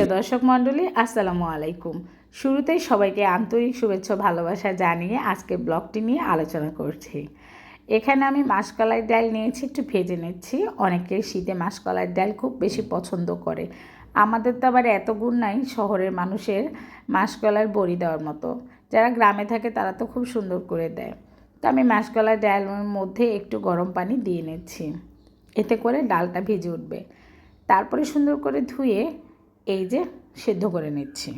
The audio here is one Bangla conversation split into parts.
প্রিয় দর্শক মণ্ডলী, আসসালামু আলাইকুম। শুরুতেই সবাইকে আন্তরিক শুভেচ্ছা ভালোবাসা জানিয়ে আজকে ব্লগটি নিয়ে আলোচনা করছি। এখানে আমি মাসকলাই ডাল নিয়েছি, একটু ভেজে নিচ্ছি। অনেকে শীতে মাসকলাই ডাল খুব বেশি পছন্দ করে। আমাদের তো আবার এত গুণ নাই শহরের মানুষের মাসকলার বড়ি দেওয়ার মতো। যারা গ্রামে থাকে তারা তো খুব সুন্দর করে দেয়। তো আমি মাসকলার ডালের মধ্যে একটু গরম পানি দিয়ে নিচ্ছি। এতে করে ডালটা ভিজে উঠবে। তারপরে সুন্দর করে ধুয়ে এই যে সেদ্ধ করে নিচ্ছি।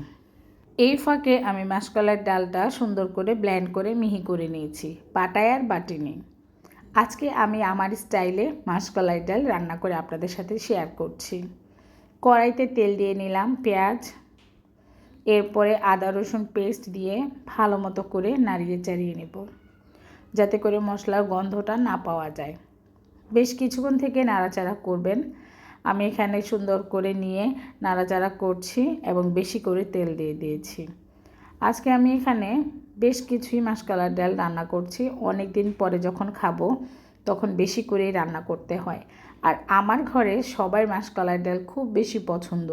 এই ফাঁকে আমি মাসকলার ডালটা সুন্দর করে ব্ল্যান্ড করে মিহি করে নিয়েছি, পাটায় আর বাটি নেই। আজকে আমি আমার স্টাইলে মাসকলাই ডাল রান্না করে আপনাদের সাথে শেয়ার করছি। কড়াইতে তেল দিয়ে নিলাম পেঁয়াজ, এরপরে আদা, রসুন পেস্ট দিয়ে ভালো মতো করে নাড়িয়ে চাড়িয়ে নেব, যাতে করে মশলার গন্ধটা না পাওয়া যায়। বেশ কিছুক্ষণ থেকে নাড়াচাড়া করবেন আমি এখানে সুন্দর করে নিয়ে নাড়াচাড়া করছি এবং বেশি করে তেল দিয়ে দিয়েছি। আজকে আমি এখানে বেশ কিছুই মাসকালার ডাল রান্না করছি। অনেক দিন পরে যখন খাব, তখন বেশি করেই রান্না করতে হয়। আর আমার ঘরে সবাই মাসকলার ডাল খুব বেশি পছন্দ।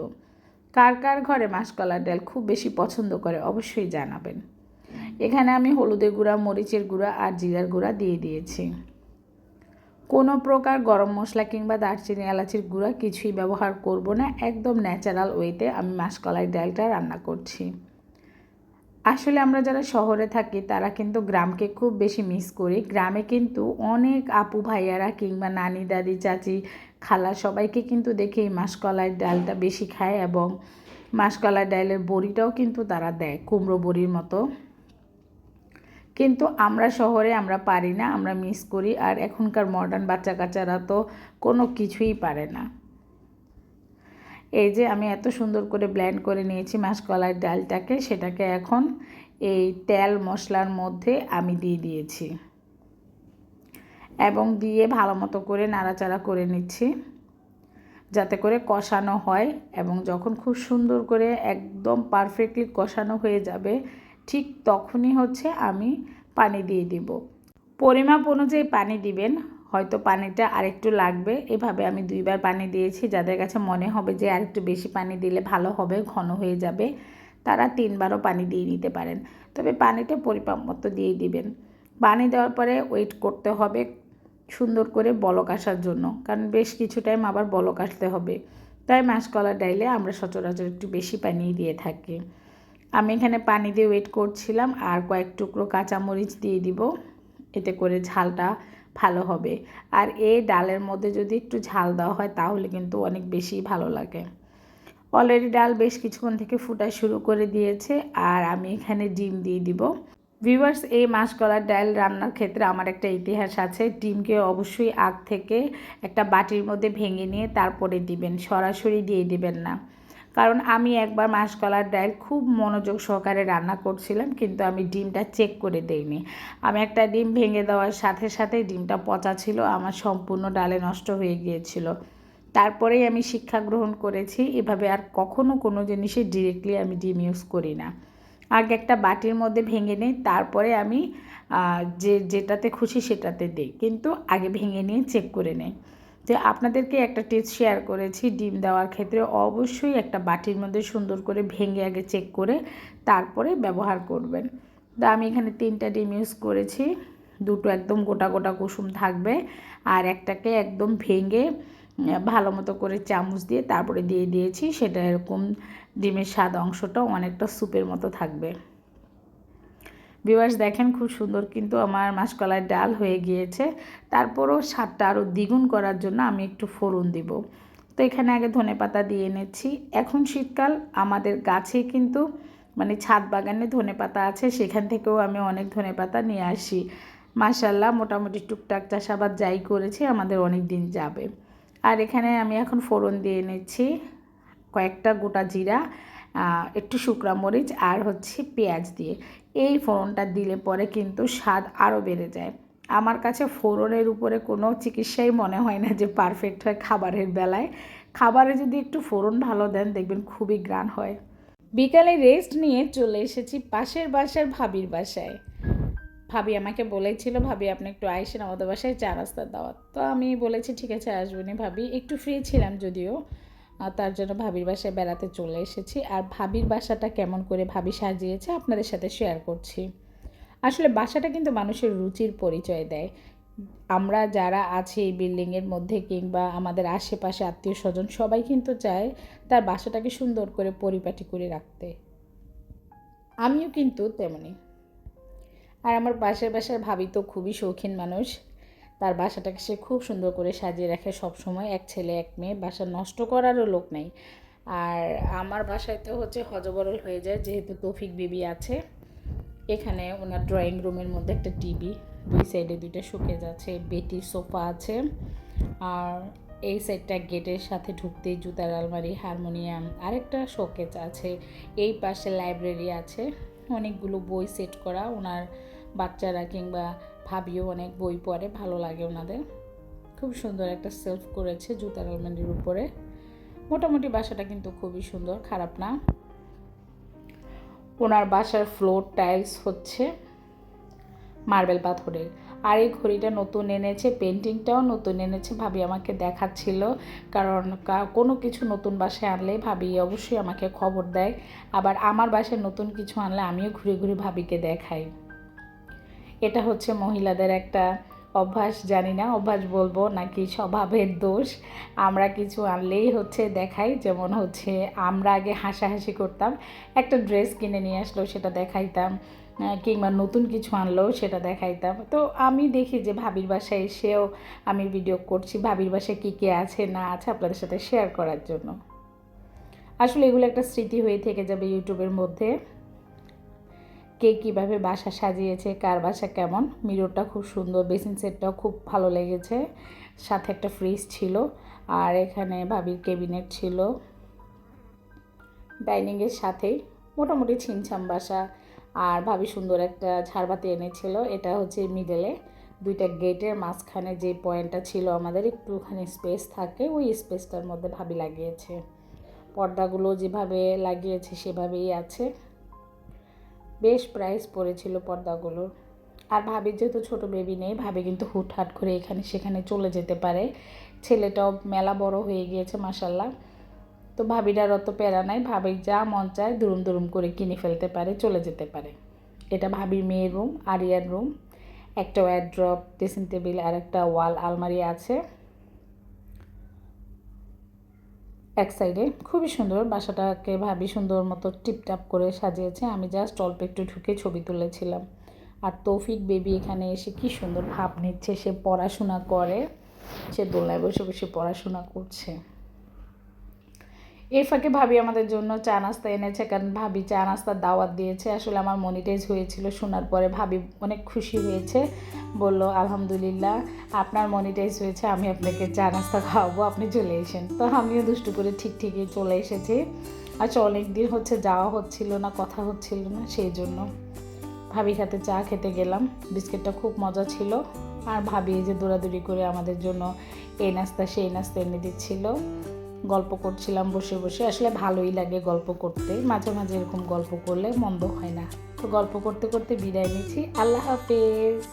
কার কার ঘরে মাসকলার ডাল খুব বেশি পছন্দ করে অবশ্যই জানাবেন। এখানে আমি হলুদের গুঁড়া, মরিচের গুঁড়া আর জিরার গুঁড়া দিয়ে দিয়েছি। কোনো প্রকার গরম মশলা কিংবা দারচিনি, এলাচির গুঁড়া কিছুই ব্যবহার করব না। একদম ন্যাচারাল ওয়েতে আমি মাসকলাই ডালটা রান্না করছি। আসলে আমরা যারা শহরে থাকি, তারা কিন্তু গ্রামকে খুব বেশি মিস করি। গ্রামে কিন্তু অনেক আপু ভাইয়ারা কিংবা নানি, দাদি, চাচি, খালা সবাইকে কিন্তু দেখি এই মাসকলাই ডালটা বেশি খায় এবং মাসকলাই ডালের বড়িটাও কিন্তু তারা দেয়, কুমড়ো বড়ির মতো। কিন্তু আমরা শহরে আমরা পারি না, আমরা মিস করি। আর এখনকার মডার্ন বাচ্চা কাচ্চারা তো কোনো কিছুই পারে না। এই যে আমি এত সুন্দর করে ব্ল্যান্ড করে নিয়েছি মাসকলাইয়ের ডালটাকে, সেটাকে এখন এই তেল মশলার মধ্যে আমি দিয়ে দিয়েছি। এবং দিয়ে ভালো মতো করে নাড়াচাড়া করে নিচ্ছি, যাতে করে কষানো হয় এবং যখন খুব সুন্দর করে একদম পারফেক্টলি কষানো হয়ে যাবে ঠিক তখনই হচ্ছে আমি পানি দিয়ে দিব। পরিমাপ অনুযায়ী পানি দিবেন, হয়তো পানিটা আরেকটু লাগবে। এভাবে আমি দুইবার পানি দিয়েছি, যাদের কাছে মনে হবে যে আরেকটু বেশি পানি দিলে ভালো হবে, ঘন হয়ে যাবে, তারা তিনবারও পানি দিয়ে নিতে পারেন। তবে পানিটা পরিমাপ মতো দিয়ে দিবেন। পানি দেওয়ার পরে ওয়েট করতে হবে সুন্দর করে বলক আসার জন্য, কারণ বেশ কিছু টাইম আবার বলক আসতে হবে। তাই মাসকলার ডাইলে আমরা সচরাচর একটু বেশি পানি দিয়ে থাকি। আমি এখানে পানি দিয়ে ওয়েট করছিলাম, আর কয়েক টুকরো কাঁচামরিচ দিয়ে দিব, এতে করে ঝালটা ভালো হবে। আর এই ডালের মধ্যে যদি একটু ঝাল দেওয়া হয়, তাহলে কিন্তু অনেক বেশি ভালো লাগে। অলরেডি ডাল বেশ কিছুক্ষণ থেকে ফুটা শুরু করে দিয়েছে, আর আমি এখানে ডিম দিয়ে দিব। ভিউয়ার্স এই মাসকলার ডাল রান্নার ক্ষেত্রে আমার একটা ইতিহাস আছে। ডিমকে অবশ্যই আগ থেকে একটা বাটির মধ্যে ভেঙে নিয়ে তারপরে দিবেন, সরাসরি দিয়ে দিবেন না। কারণ আমি একবার মাসকলার ডাল খুব মনোযোগ সহকারে রান্না করছিলাম, কিন্তু আমি ডিমটা চেক করে দেইনি। আমি একটা ডিম ভেঙে দেওয়ার সাথে সাথে ডিমটা পচা ছিল, আমার সম্পূর্ণ ডালে নষ্ট হয়ে গিয়েছিল। তারপরেই আমি শিক্ষা গ্রহণ করেছি, এভাবে আর কখনো কোনো জিনিসে ডিরেক্টলি আমি ডিম ইউজ করি না। আগে একটা বাটির মধ্যে ভেঙে নিই, তারপরে আমি যে, যেটাতে খুশি সেটাতে দিই, কিন্তু আগে ভেঙে নিয়ে চেক করে নেই। যে আপনাদেরকে একটা টিপস শেয়ার করেছি, ডিম দেওয়ার ক্ষেত্রে অবশ্যই একটা বাটির মধ্যে সুন্দর করে ভেঙে আগে চেক করে তারপরে ব্যবহার করবেন। তো আমি এখানে তিনটা ডিম ইউজ করেছি, দুটো একদম গোটা গোটা কুসুম থাকবে আর একটাকে একদম ভেঙে ভালো মতো করে চামচ দিয়ে তারপরে দিয়ে দিয়েছি, সেটা এরকম ডিমের স্বাদ অংশটাও অনেকটা স্যুপের মতো থাকবে। বিবাস দেখেন খুব সুন্দর কিন্তু আমার মাসকলার ডাল হয়ে গিয়েছে। তারপরও স্বাদটা আরও দ্বিগুণ করার জন্য আমি একটু ফোড়ন দিব। তো এখানে আগে ধনে পাতা দিয়ে এনেছি। এখন শীতকাল, আমাদের গাছে কিন্তু মানে ছাদ বাগানে ধনে পাতা আছে, সেখান থেকেও আমি অনেক ধনে পাতা নিয়ে আসি। মাসাল্লাহ মোটামুটি টুকটাক চাষাবাদ যাই করেছি, আমাদের অনেক দিন যাবে। আর এখানে আমি এখন ফোড়ন দিয়ে নিচ্ছি কয়েকটা গোটা জিরা। একটু শুকনা মরিচ আর হচ্ছে পেঁয়াজ দিয়ে। এই ফোড়নটা দিলে পরে কিন্তু স্বাদ আরও বেড়ে যায়। আমার কাছে ফোড়নের উপরে কোনো চিকিৎসাই মনে হয় না যে পারফেক্ট হয় খাবারের বেলায়। খাবারে যদি একটু ফোড়ন ভালো দেন, দেখবেন খুবই গ্রান হয়। বিকালে রেস্ট নিয়ে চলে এসেছি পাশের বাসার ভাবির বাসায়। ভাবি আমাকে বলেছিল, ভাবি, আপনি একটু আইসেন আমাদের বাসায় চা রাস্তার দাওয়াত। তো আমি বলেছি, ঠিক আছে আসবেনি ভাবি। একটু ফ্রি ছিলাম যদিও। তার জন্য ভাবির বাসায় বেড়াতে চলে এসেছি। আর ভাবির বাসাটা কেমন করে ভাবি সাজিয়েছে আপনাদের সাথে শেয়ার করছি। আসলে বাসাটা কিন্তু মানুষের রুচির পরিচয় দেয়। আমরা যারা আছি এই বিল্ডিংয়ের মধ্যে কিংবা আমাদের আশেপাশে আত্মীয় স্বজন সবাই কিন্তু চায় তার বাসাটাকে সুন্দর করে পরিপাটি করে রাখতে। আমিও কিন্তু তেমনি আর আমার পাশের বাসার ভাবি তো খুবই শৌখিন মানুষ। তার বাসাটাকে সে খুব সুন্দর করে সাজিয়ে রাখে সব সময় এক ছেলে, এক মেয়ে। বাসা নষ্ট করারও লোক নেই। আর আমার বাসায় তো হচ্ছে হজবরল হয়ে যায়, যেহেতু তৌফিক বিবি আছে। এখানে ওনার ড্রয়িং রুমের মধ্যে একটা টিভি দুই সাইডে দুইটা শোকেজ আছে বেটির সোফা আছে। আর এই সাইডটা গেটের সাথে ঢুকতেই জুতার আলমারি, হারমোনিয়াম, আরেকটা শোকেজ আছে। এই পাশে লাইব্রেরি আছে। অনেকগুলো বই সেট করা। ওনার বাচ্চারা কিংবা ভাবিও অনেক বই পড়ে, ভালো লাগে ওনাদের। খুব সুন্দর একটা সেলফ করেছে জুতার আলমারির উপরে। মোটামুটি বাসাটা কিন্তু খুবই সুন্দর, খারাপ না। ওনার বাসার ফ্লোর টাইলস হচ্ছে মার্বেল পাথরের। আর এই ঘড়িটা নতুন এনেছে পেন্টিংটাও নতুন এনেছে, ভাবি আমাকে দেখাচ্ছিল। কারণ কোনো কিছু নতুন বাসায় আনলে ভাবি অবশ্যই আমাকে খবর দেয়। আবার আমার বাসায় নতুন কিছু আনলে আমিও ঘুরে ঘুরে ভাবিকে দেখাই। এটা হচ্ছে মহিলাদের একটা অভ্যাস, জানি না, অভ্যাস বলব নাকি স্বভাবের দোষ। আমরা কিছু আনলেই হচ্ছে দেখাই, যেমন হচ্ছে আমরা আগে হাসাহাসি করতাম, একটা ড্রেস কিনে নিয়ে আসলো সেটা দেখাইতাম কিংবা নতুন কিছু আনলেও সেটা দেখাইতাম। তো আমি দেখি যে ভাবির বাসায় এসেও আমি ভিডিও করছি, ভাবির বাসায় কী কী আছে না আছে আপনাদের সাথে শেয়ার করার জন্য। আসলে এগুলো একটা স্মৃতি হয়ে থেকে যাবে ইউটিউবের মধ্যে। কে কীভাবে বাসা সাজিয়েছে, কার বাসা কেমন, মিররটা খুব সুন্দর বেসিন সেটটাও খুব ভালো লেগেছে। সাথে একটা ফ্রিজ ছিল, আর এখানে ভাবির কেবিনেট ছিল। ডাইনিংয়ের সাথেই মোটামুটি ছিমছাম বাসা, আর ভাবি সুন্দর একটা ঝাড়বাতি এনেছিল, এটা হচ্ছে মিডলে দুইটা গেটের মাঝখানে যে পয়েন্টটা ছিল আমাদের, একটুখানি স্পেস থাকে, ওই স্পেসটার মধ্যে ভাবি লাগিয়েছে। পর্দাগুলো যেভাবে লাগিয়েছে, সেভাবেই আছে। বেশ প্রাইস পড়েছিল পর্দাগুলোর। আর ভাবির যেহেতু ছোটো বেবি নেই, ভাবি কিন্তু হুটহাট করে এখানে সেখানে চলে যেতে পারে। ছেলেটাও মেলা বড় হয়ে গিয়েছে মাসাল্লাহ তো ভাবিটার অত প্যারা নাই, ভাবির যা মন চায় দুরুম দুরুম করে কিনে ফেলতে পারে, চলে যেতে পারে। এটা ভাবির মেয়ের রুম আরিয়ার রুম একটা ওয়ারড্রপ ড্রেসিং টেবিল আর একটা ওয়াল আলমারি আছে। এক সাইডে খুবই সুন্দর। বাসাটাকে ভাবি সুন্দর মতো টিপটাপ করে সাজিয়েছে। আমি জাস্ট অল্প একটু ঢুকে ছবি তুলেছিলাম। আর তৌফিক বেবি এখানে এসে কি সুন্দর ভাব নিচ্ছে। সে পড়াশোনা করে। সে দোলায় বসে বসে পড়াশোনা করছে। এর ফাঁকে ভাবি আমাদের জন্য চা নাস্তা এনেছে, কারণ ভাবি চা নাস্তার দাওয়াত দিয়েছে। আসলে আমার মনিটাইজ হয়েছিল শোনার পরে ভাবি অনেক খুশি হয়েছে। বলল, আলহামদুলিল্লাহ, আপনার মনিটাইজ হয়েছে, আমি আপনাকে চা নাস্তা খাওয়াবো, আপনি চলে এসেন। তো আমিও দুষ্টু করে ঠিক ঠিকই চলে এসেছি। আচ্ছা অনেক দিন হচ্ছে যাওয়া হচ্ছিল না, কথা হচ্ছিল না, সেই জন্য ভাবির হাতে চা খেতে গেলাম। বিস্কিটটা খুব মজা ছিল। আর ভাবি যে দৌড়াদৌড়ি করে আমাদের জন্য এই নাস্তা, সেই নাস্তা এনে দিচ্ছিল। গল্প করছিলাম বসে বসে। আসলে ভালোই লাগে গল্প করতে। মাঝে মাঝে এরকম গল্প করলে মন্দ হয় না। তো গল্প করতে করতে বিদায় নিচ্ছি। আল্লাহ হাফেজ।